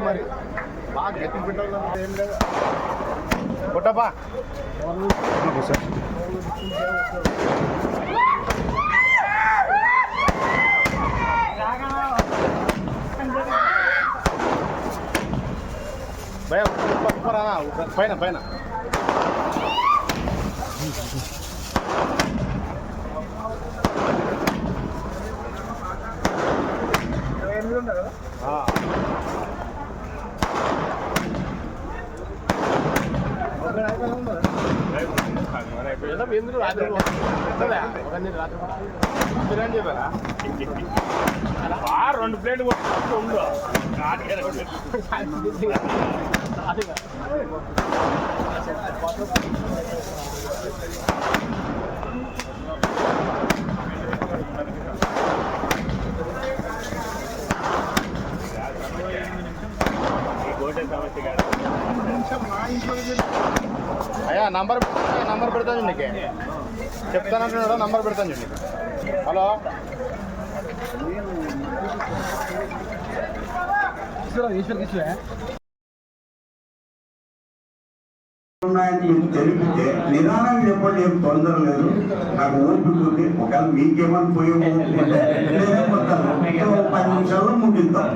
మరి బాగా గట్టి పెట్టాలి ఏం లేదు కొట్టపా భయ పైన పైన. ఎందుకు రాత్రి రాత్రి బిర్యానీ చెప్పారా? రెండు ప్లేట్ ఉండు. అయ్యా నంబర్ నంబర్ పెడతాను నీకే. చెప్తానంటున్నాడు నంబర్ పెడతాను చూడండి హలో? ఉన్నాయని తెలిపితే నిదానం చెప్పండి ఏం తొందర లేదు నాకు ఓపిక ఉంది ఒకవేళ మీకేమని పోయి ఓపిక నేనే పోతాను. పది నిమిషాల్లో ముగిద్దాం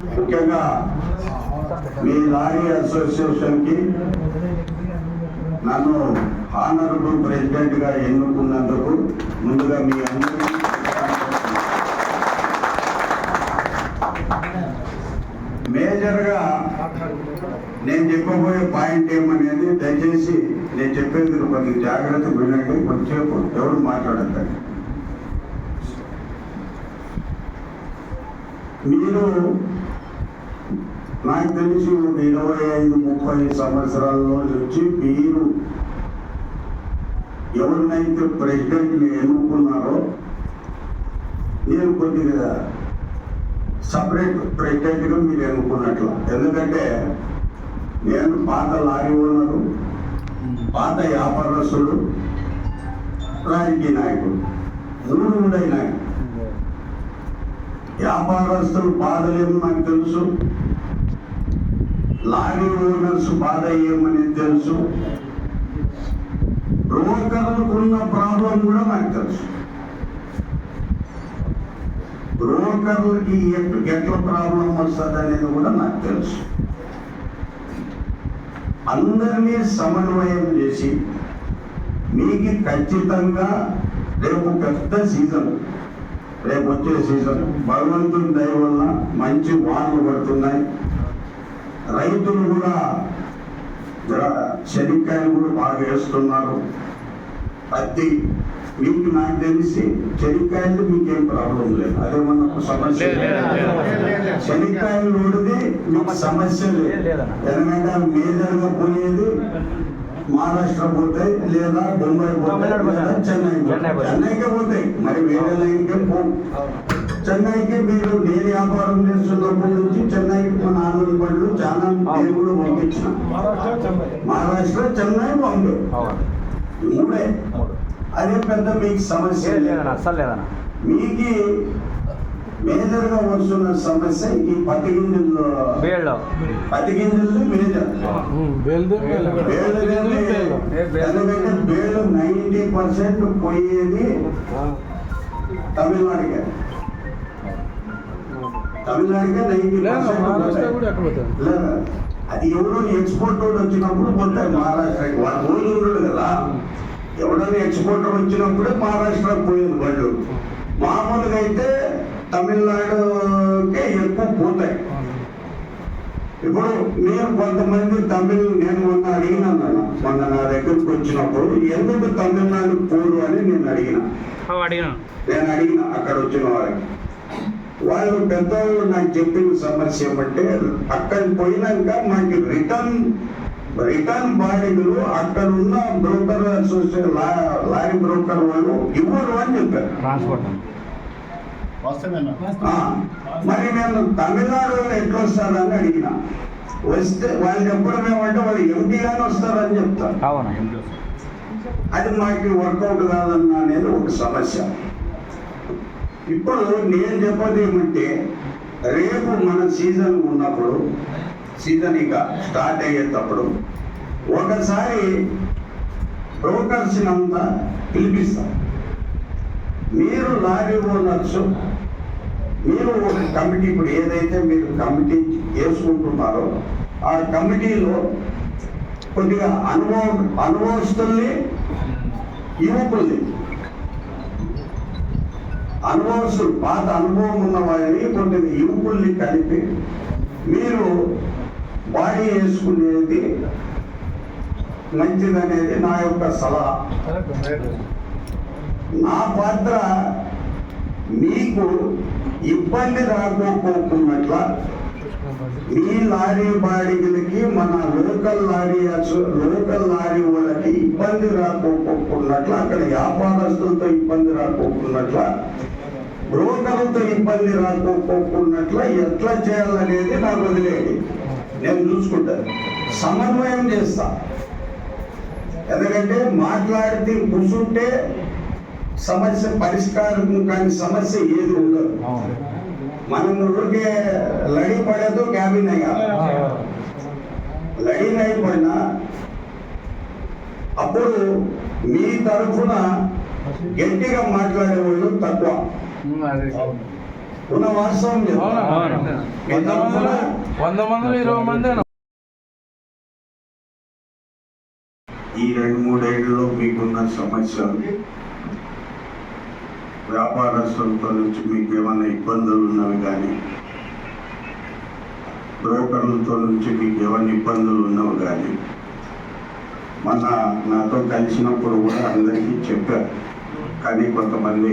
ముఖ్యంగా మీ లారీ అసోసియేషన్కి నన్ను ఆనరబుల్ ప్రెసిడెంట్గా ఎన్నుకున్నందుకు ముందుగా మీ అందరికీ మేజర్గా నేను చెప్పబోయే పాయింట్ ఏమనేది దయచేసి నేను చెప్పేది కొంచెం జాగ్రత్త వినండి కొంచెంసేపు ఎవరు మాట్లాడతారు మీరు నాకు తెలిసి ఒక ఇరవై ఐదు ముప్పై సంవత్సరాల్లో నుంచి మీరు ఎవరినైతే ప్రెసిడెంట్ని ఎన్నుకున్నారో నేను కొద్దిగా సపరేట్ ప్రెసిడెంట్ మీరు ఎన్నుకున్నట్లు. ఎందుకంటే నేను పాత లారీ ఓనరు పాత వ్యాపారస్తుడు రాజకీయ నాయకుడు మూడు నాయకుడు. నాకు వ్యాపారస్తులు బాధలేమో నాకు తెలుసు. లారీ ఓనర్స్ బాధ ఏమని తెలుసు. బ్రోకర్లకు ఉన్న ప్రాబ్లం కూడా నాకు తెలుసు. బ్రోకర్లకి ఎట్ ప్రాబ్లం వస్తుంది అనేది కూడా నాకు తెలుసు. అందరినీ సమన్వయం చేసి మీకు ఖచ్చితంగా రేపు పెద్ద సీజన్. రేపు వచ్చే సీజన్. భగవంతుని దయ వల్ల మంచి వానలు పడుతున్నాయి. రైతులు కూడా శనిక్కాయలు కూడా బాగా వేస్తున్నారు. పత్తి మీకు నాకు తెలిసి చెనిక్కాయలు మీకేం ప్రాబ్లం లేదు. అదేమన్నా ఒక సమస్య శనక్కాయలు నూడిది మీకు సమస్య లేదు. ఎందుకంటే మేజర్గా పోయేది మహారాష్ట్ర పోతాయి లేదా బొంబాయి పోతాయి లేదా చెన్నై. చెన్నైకే పోతాయి. మరి వేరే లైన్కే పో చెన్నైకి మీరు నేను వ్యాపారం చేస్తున్నప్పటి నుంచి చెన్నైకి మన ఆంధ్ర పళ్ళు చాలా నేను కూడా పంపించిన. మహారాష్ట్ర చెన్నై. బాంబే. మూడే. అదే పెద్ద మీకు సమస్య లేదు. అస్సలు లేదన్నా. మీకు మేజర్గా వస్తున్న సమస్య ఈ పత్తి గింజలు బేళ్ళలో పత్తి గింజలు మేజర్ ఎందుకంటే బేలు. నైంటీ పర్సెంట్ పోయేది తమిళనాడుకే. తమిళనాడుకే నైంటీ పర్సెంట్ అది ఎవరో ఎక్స్పోర్టర్ వచ్చినప్పుడు పోతాయి మహారాష్ట్రకి. వాడు రోజు కదా. ఎవడైనా ఎక్స్పోర్టర్ వచ్చినప్పుడే మహారాష్ట్రకు పోయేది బళ్ళు మామూలుగా అయితే తమిళనాడుకే ఎక్కువ పోతాయి. ఇప్పుడు నేను కొంతమంది తమిళ్ నేను మొన్న అడిగినాను నాన్న. మొన్న నా దగ్గరకు వచ్చినప్పుడు ఎందుకు తమిళనాడు పోరు? అని నేను అడిగిన. నేను అడిగిన అక్కడ వచ్చిన వారికి వాళ్ళు పెద్దవాళ్ళు నాకు చెప్పిన సమస్య ఏమంటే అక్కడ పోయినాక మాకు రిటర్న్ రిటర్న్ బాడీలు అక్కడ ఉన్న బ్రోకర్ అసోసియేషన్ లారీ బ్రోకర్ వాళ్ళు. ఇవ్వరు అని చెప్పారు ట్రాన్స్పోర్ట్ మరి నేను తమిళనాడు ఎట్లా వస్తానని అడిగిన. వస్తే వాళ్ళు చెప్పడం ఏమంటే వాళ్ళు ఎంటీగానే వస్తారని చెప్తారు అవును అది మాకు వర్కౌట్ కాదన్న అనేది ఒక సమస్య. ఇప్పుడు నేను చెప్పేది ఏమంటే రేపు మన సీజన్ ఉన్నప్పుడు సీజన్ ఇక స్టార్ట్ అయ్యేటప్పుడు ఒకసారి బ్రోకర్స్నంతా పిలిపిస్తాం. మీరు లారీ ఓనర్స్ మీరు ఒక కమిటీ ఇప్పుడు ఏదైతే మీరు కమిటీ వేసుకుంటున్నారో ఆ కమిటీలో కొద్దిగా అనుభవ అనుభవస్తుల్ని యువకుల్ని అనుభవస్తులు పాత అనుభవం ఉన్న వారిని కొద్దిగా యువకుల్ని కలిపి మీరు బాడీ వేసుకునేది మంచిదనేది నా యొక్క సలహా. నా పాత్ర మీకు ఇబ్బంది రాకపోకున్నట్ల మీ లారీ బాడీలకి మన లోకల్ లారీ లోకల్ లారీ వాళ్ళకి ఇబ్బంది రాకపోకున్నట్ల అక్కడ వ్యాపారస్తులతో ఇబ్బంది రాకపోకున్నట్ల బ్రోకర్లతో ఇబ్బంది రాకపోకున్నట్ల ఎట్లా చేయాలనేది నాకు వదిలేదు నేను చూసుకుంటాను. సమన్వయం చేస్తా. ఎందుకంటే మాట్లాడితే కూర్చుంటే సమస్య పరిష్కారం కాని సమస్య ఏది ఉండదు. మనం ఊరికే లడి పడేదో క్యాబిన్ అయ్యా. లైన్ అయిపోయినా అప్పుడు మీ తరఫున గట్టిగా మాట్లాడే వాళ్ళు తక్కువ ఉన్న వాస్తవం వంద మంది ఇరవై మంది ఈ రెండు మూడేళ్ళలో మీకున్న సమస్యలు వ్యాపారస్తులతో నుంచి మీకు ఏమైనా ఇబ్బందులు ఉన్నవి కానీ బ్రోకర్లతో నుంచి మీకు ఏమైనా ఇబ్బందులు ఉన్నవి కానీ మొన్న నాతో కలిసినప్పుడు కూడా అందరికీ చెప్పారు. కానీ కొంతమంది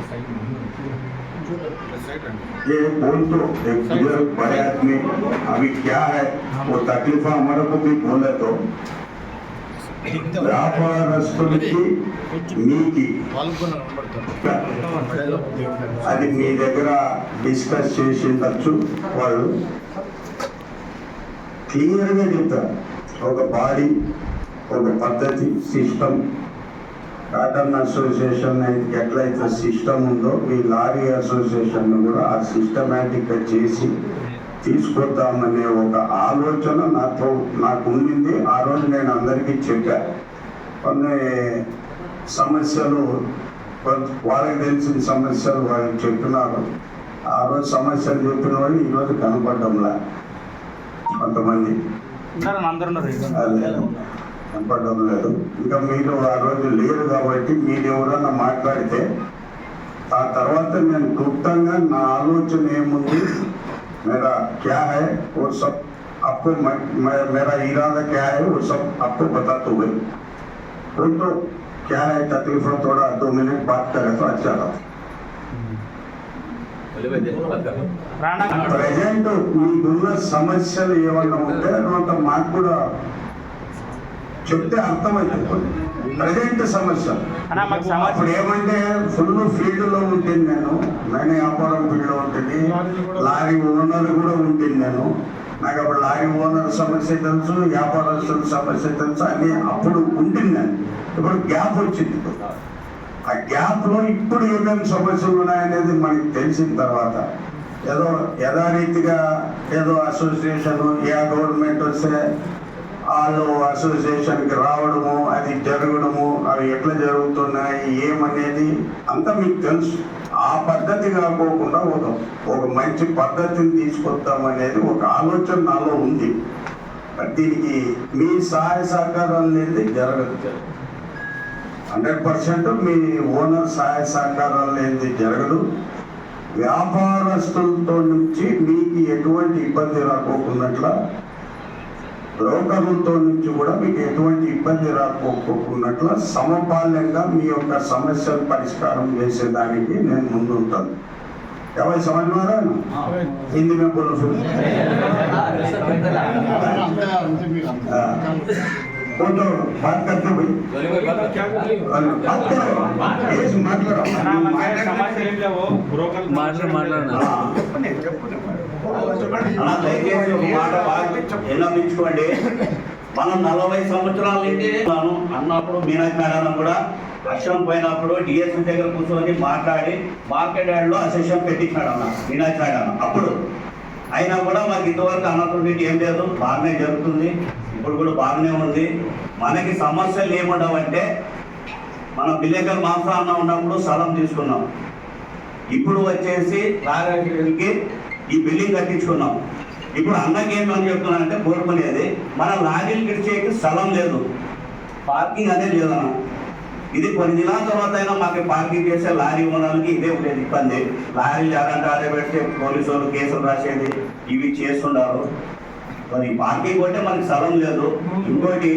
ये बोल तो एक बुजुर्ग बड़े आदमी अभी क्या है वो तकलीफा हमारे को भी बोले तो వ్యాపారస్తులకి మీకి అది మీ దగ్గర డిస్కస్ చేసి ఉండొచ్చు వాళ్ళు క్లియర్గా చెప్తారు ఒక బాడీ ఒక పద్ధతి సిస్టమ్ కాటన్ అసోసియేషన్ ఎట్లయితే సిస్టమ్ ఉందో మీ లారీ అసోసియేషన్ కూడా ఆ సిస్టమేటిక్గా చేసి తీసుకొద్దామనే ఒక ఆలోచన నాతో నాకు ఉండింది. ఆ రోజు నేను అందరికీ చెప్పాను కొన్ని సమస్యలు వాళ్ళకి తెలిసిన సమస్యలు వాళ్ళు చెప్పినారు. ఆ రోజు సమస్యలు చెప్పిన వాళ్ళు ఈరోజు కనపడడంలా కొంతమంది. అదే. కనపడడం లేదు ఇంకా మీరు ఆ రోజు లేరు కాబట్టి మీరు ఎవరన్నా మాట్లాడితే ఆ తర్వాత నేను క్లుప్తంగా నా ఆలోచన ఏముంది मेरा क्या है वो सब आपको मैं, मैं, मेरा इरादा क्या है वो सब आपको बताते हुए वो तो क्या है तकलीफ है थोड़ा दो मिनट बात करें तो अच्छा रहता ప్రజెంట్ మీకున్న సమస్యలు ఏమన్నా ఉంటే కొంత మాకు కూడా చెప్తే అర్థమవుతుంది ప్రజెంట్ సమస్య- అప్పుడు ఏమంటే ఫుల్ ఫీల్డ్లో ఉంటుంది నేను. నేను వ్యాపారం ఫీల్డ్ ఉంటుంది లారీ ఓనర్ కూడా ఉంటుంది నేను. నాకు అప్పుడు లారీ ఓనర్ సమస్య తెలుసు వ్యాపారస్తుల సమస్య తెలుసు అని అప్పుడు ఉంటుంది నేను. ఇప్పుడు గ్యాప్ వచ్చింది. ఆ గ్యాప్లో ఇప్పుడు ఏమేమి సమస్యలు ఉన్నాయనేది మనకి తెలిసిన తర్వాత ఏదో యథారీతిగా ఏదో అసోసియేషన్ ఏ గవర్నమెంట్ వస్తే వాళ్ళు అసోసియేషన్కి రావడము అది జరగడము అవి ఎట్లా జరుగుతున్నాయి ఏమనేది అంతా మీకు తెలుసు. ఆ పద్ధతి కాకోకుండా ఒక ఒక మంచి పద్ధతిని తీసుకొద్దాం అనేది ఒక ఆలోచన నాలో ఉంది. దీనికి మీ సహాయ సహకారం అనేది జరగదు. హండ్రెడ్ పర్సెంట్ మీ ఓనర్ సహాయ సహకారాలు లేనిది జరగదు. వ్యాపారస్తులతో నుంచి మీకు ఎటువంటి ఇబ్బంది రాకోకున్నట్ల లోకముతో నుంచి కూడా మీకు ఎటువంటి ఇబ్బంది రాకపోకున్నట్లు సమపాల్యంగా మీ యొక్క సమస్యలు పరిష్కారం చేసేదానికి నేను ముందుంటాను. ఎవరి సమయం హిందీ మేము కొంచెం బాత్ మాట్లాడు మాట్లాడు అలా దయచేసి ఒక మాట బాగా విన్నపించుకోండి మనం నలభై సంవత్సరాల నుంచి మనం అన్నప్పుడు మీనాక్షి మేడం కూడా అక్షరం పోయినప్పుడు డిఎస్ఎం దగ్గర కూర్చొని మాట్లాడి మార్కెట్ యార్డ్లో అసెషన్ పెట్టించాడు అన్న మీనాక్షి మేడం అప్పుడు అయినా కూడా మాకు ఇంతవరకు అన్నటువంటి ఏం లేదు. బాగానే జరుగుతుంది. ఇప్పుడు కూడా బాగానే ఉంది. మనకి సమస్యలు ఏముండవంటే మన బిల్లేకల్ అన్న ఉన్నప్పుడు స్థలం తీసుకున్నాం. ఇప్పుడు వచ్చేసి నాగార్జునకి ఈ బిల్డింగ్ కట్టించుకున్నాం. ఇప్పుడు అన్నకి ఏమని చెప్తున్నానంటే కోరుకునేది మన లారీలు గడిచేకి స్థలం లేదు. పార్కింగ్ అనేది లేదన్న. ఇది కొన్ని దినాల తర్వాత అయినా మాకు పార్కింగ్ చేసే లారీ ఉండడానికి ఇదే ఉండేది ఇబ్బంది. లారీలు ఎలాంటి ఆడే పెడితే పోలీసు వాళ్ళు కేసులు రాసేది ఇవి చేస్తుండారు. మరి పార్కింగ్ కొట్టే మనకి స్థలం లేదు. ఇంకోటి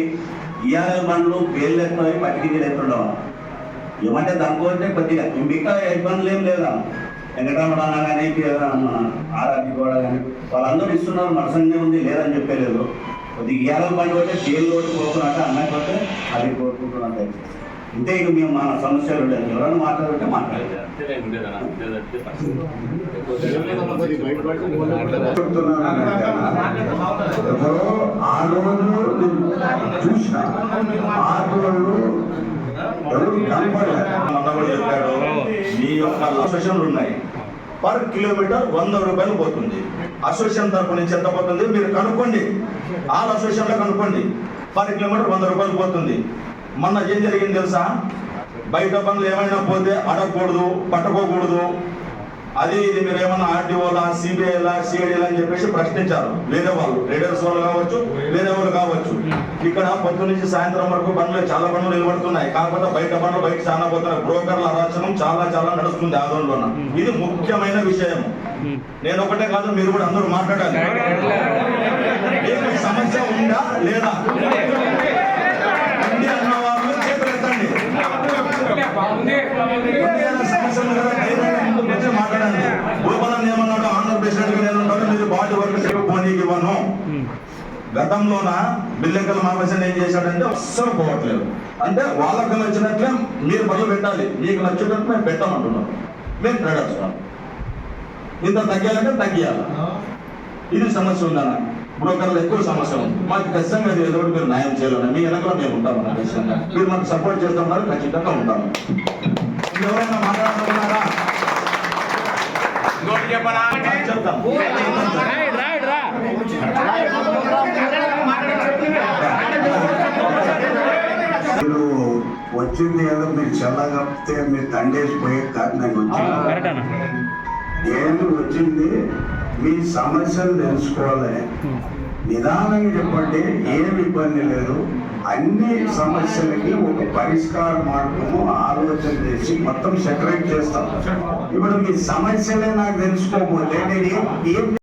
ఇయాల బండ్లు పేర్లు ఎత్తున్నాయి పట్టికి ఎత్తుండవు ఏమంటే దానికోతే కొద్దిగా. మిగతా ఇబ్బందులు ఏం లేదా వెంకటరమణ కానీ ఆర్ఆర్బి కూడా కానీ వాళ్ళందరూ ఇస్తున్నారు మనసంగా ఉంది లేదని చెప్పలేదు. కొద్దిగా ఇయాల బండి కొట్టే జైలు ఒకటి కోరుకున్నట్టు అన్నకి కొట్టే అది కోరుకుంటున్నాను దయచేసి. ఇంతే ఇక మేము మన సమస్యలు లేదు ఎవరైనా మాట్లాడుంటే మాట్లాడలేదు ఇప్పుడు ఆ రోజు చూసిన ఆ రోజు ఎవరు కనపడలేదు. చెప్పాడు మీ యొక్క అసోసియేషన్లు ఉన్నాయి. పర్ కిలోమీటర్ వంద రూపాయలు పోతుంది. అసోసియేషన్ తరపు నుంచి ఎంత పోతుంది? మీరు కనుక్కోండి. ఆల్ అసోసియేషన్లో కనుక్కోండి. పర్ కిలోమీటర్ వంద రూపాయలు పోతుంది. మొన్న ఏం జరిగింది తెలుసా? బయట పనులు ఏమైనా పోతే అడగకూడదు పట్టుకోకూడదు. అది ఇది మీరు ఏమన్నా ఆర్టీఓలా సిబిఐలా సిఐడిలా అని చెప్పేసి ప్రశ్నించారు. వేరే వాళ్ళు. రేడర్స్ వాళ్ళు కావచ్చు వేరే వాళ్ళు కావచ్చు. ఇక్కడ పొద్దు నుంచి సాయంత్రం వరకు బండ్లు చాలా బండ్లు నిలబడుతున్నాయి. కాకపోతే బయట బండ్లు బయట చాలా పోతున్నాయి. బ్రోకర్ల అరాచకం చాలా చాలా నడుస్తుంది ఆదోళన ఇది ముఖ్యమైన విషయం. నేను ఒకటే కాదు మీరు కూడా అందరూ మాట్లాడాలి. సమస్య ఉందా లేదా? ఉంది అన్న వాళ్ళు చేతులు ఎత్తండి సమస్య అయితే కదా, మాట్లాడండి. భూపాలం ఏమన్నాడు ఆంధ్ర ప్రెసిడెంట్ నేను ఉంటాను మీరు బాడీ వర్క్ సేవ పోనీకి ఇవ్వను గతంలోన బిల్లెక్కల మామేశ్వరం ఏం చేశాడంటే అస్సలు పోవట్లేదు. అంటే వాళ్ళకి నచ్చినట్లే మీరు పనులు పెట్టాలి. మీకు నచ్చినట్టు మేము పెట్టమంటున్నాం. మేము ట్రేడర్స్ ఇంత తగ్గాలంటే తగ్గియాలి. ఇది సమస్య ఉందన్న బ్రోకర్లు ఎక్కువ సమస్య ఉంది. మాకు ఖచ్చితంగా ఇది ఏదో ఒకటి మీరు న్యాయం చేయాలని మీ వెనకలో మేము ఉంటాము నా ఖచ్చితంగా మీరు మాకు సపోర్ట్ చేస్తున్నారు ఖచ్చితంగా ఉంటాము ఎవరైనా మాట్లాడుతున్నారా మీరు వచ్చింది ఏదో మీరు చల్లగప్తే మీరు తండేసిపోయే కాదు నేను వచ్చింది. నేను వచ్చింది మీ సమస్యలు తెలుసుకోవాలి నిదానంగా చెప్పండి ఏమి ఇబ్బంది లేదు. అన్ని సమస్యలకి ఒక పరిష్కార మార్గము ఆలోచన చేసి మొత్తం సెటరేట్ చేస్తాం. ఇప్పుడు మీ సమస్యలే నాకు తెలుసుకోకపోతే నేను ఏం- ఏం